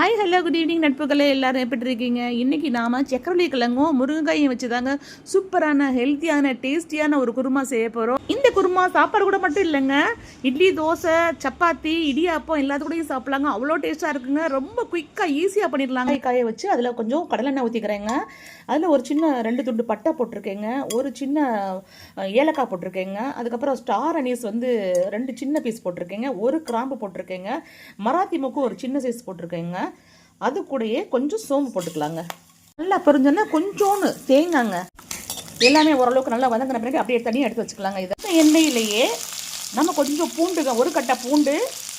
Hi hello good evening நட்புகளே எல்லாரும் எப்படி இருக்கீங்க? இன்னைக்கு நாம் சக்கரவள்ளி கிழங்கும் முருங்கைக்காயும் வச்சு தாங்க சூப்பரான ஹெல்த்தியான டேஸ்டியான ஒரு குருமா செய்ய போகிறோம் இந்த குருமா சாப்பாடு கூட மட்டும் இல்லைங்க. இட்லி தோசை சப்பாத்தி இடியாப்பம் எல்லாத்து சாப்பிட்லாங்க. அவ்வளோ டேஸ்ட்டாக இருக்குங்க. ரொம்ப குயிக்காக ஈஸியாக பண்ணிடலாங்க. காய வச்சு அதில் கொஞ்சம் கடலெண்ணெய் ஊற்றிக்கிறேங்க அதில் ஒரு சின்ன ரெண்டு துண்டு பட்டை போட்டிருக்கேங்க. ஒரு சின்ன ஏலக்காய் போட்டிருக்கேங்க. அதுக்கப்புறம் ஸ்டார் அனீஸ் வந்து ரெண்டு சின்ன பீஸ் போட்டிருக்கேங்க. ஒரு கிராம்பு போட்டிருக்கேங்க. மராத்தி மூக்கு ஒரு சின்ன சைஸ் போட்டிருக்கேங்க. அது கூடயே கொஞ்சம் சோம்பு போட்டுக்கலாங்க. நல்லா பொரிஞ்சோன்னா கொஞ்சோன்னு தேங்காங்க எல்லாமே ஓரளவுக்கு நல்லா வதங்கின பிறகு அப்படியே தனியாக எடுத்து வச்சுக்கலாங்க இதை. எண்ணெயிலேயே நம்ம கொஞ்சம் பூண்டுங்க ஒரு கட்டை பூண்டு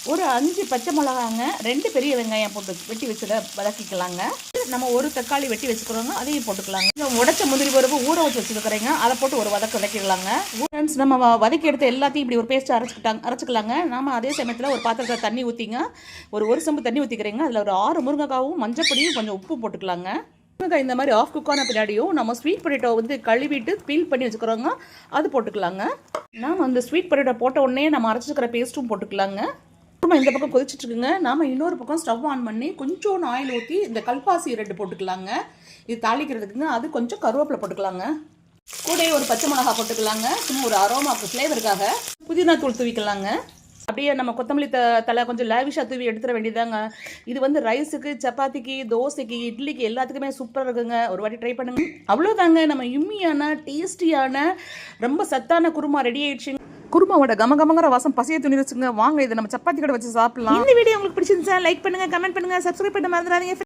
ஒரு அஞ்சு பச்சை மிளகாங்க ரெண்டு பெரிய வெங்காயம் போட்டு வெட்டி வச்சு வதக்கிக்கலாங்க. நம்ம ஒரு தக்காளி வெட்டி வச்சுக்கிறோங்க அதையும் போட்டுக்கலாங்க. உடச்ச முந்திரி பருப்பு ஊற வச்சு வச்சுருக்கிறேங்க அதை போட்டு ஒரு வதக்க வதக்கிடலாங்க. ஃப்ரெண்ட்ஸ் நம்ம வதக்கி எடுத்து எல்லாத்தையும் இப்படி ஒரு பேஸ்ட் அரைச்சிக்கிட்டாங்க அரைச்சிக்கலாங்க. நாம அதே சமயத்தில் ஒரு பாத்திரத்தில் தண்ணி ஊற்றிங்க ஒரு ஒரு செம்பு தண்ணி ஊற்றிக்கிறேங்க அதில் ஒரு ஆறு முருங்கைக்காவும் மஞ்சப்பொடியும் கொஞ்சம் உப்பு போட்டுக்கலாங்க. முருங்கைக்காய் இந்த மாதிரி ஆஃப் குக்கான பின்னாடியும் நம்ம ஸ்வீட் பொட்டேட்டோ வந்து கழுவிட்டு பீல் பண்ணி வச்சுக்கிறோங்க. அது போட்டுக்கலாங்க. நாம் அந்த ஸ்வீட் பொட்டேட்டோ போட்ட உடனே நம்ம அரைச்சிக்கிற பேஸ்ட்டும் போட்டுக்கலாங்க. அப்புறமா இந்த பக்கம் கொதிச்சிட்டு இருக்குங்க நாம இன்னொரு பக்கம் ஸ்டவ் ஆன் பண்ணி கொஞ்சம் ஆயில் ஊற்றி இந்த கல்பாசி ரெண்டு போட்டுக்கலாங்க. இது தாளிக்கிறதுக்குங்க. அது கொஞ்சம் கருவேப்பிலை போட்டுக்கலாங்க. கூட ஒரு பச்சை மிளகா போட்டுக்கலாங்க. சும்மா ஒரு அரோமாக்கு ஃப்ளேவருக்காக புதினா தூள் தூவிக்கலாங்க. அப்படியே நம்ம கொத்தமல்லி த தலை கொஞ்சம் லேவிஷாக தூவி எடுத்துட வேண்டியதாங்க இது வந்து ரைஸுக்கு சப்பாத்திக்கு தோசைக்கு இட்லிக்கு எல்லாத்துக்குமே சூப்பராக இருக்குங்க. ஒரு வாட்டி ட்ரை பண்ணுங்க. அவ்வளோதாங்க நம்ம யும்மியான டேஸ்டியான ரொம்ப சத்தான குருமா ரெடி ஆயிடுச்சுங்க. குருமாவோட கம கமங்கிற வாசம் பசிய துணி வச்சுங்க வாங்க இதை நம்ம சப்பாத்தி கடை வச்சு சாப்பிடலாம். இந்த வீடியோ உங்களுக்கு பிடிச்சிருந்துச்சா லைக் பண்ணுங்க கமெண்ட் பண்ணுங்க சப்ஸ்கிரைப் பண்ண மறந்துடாதீங்க.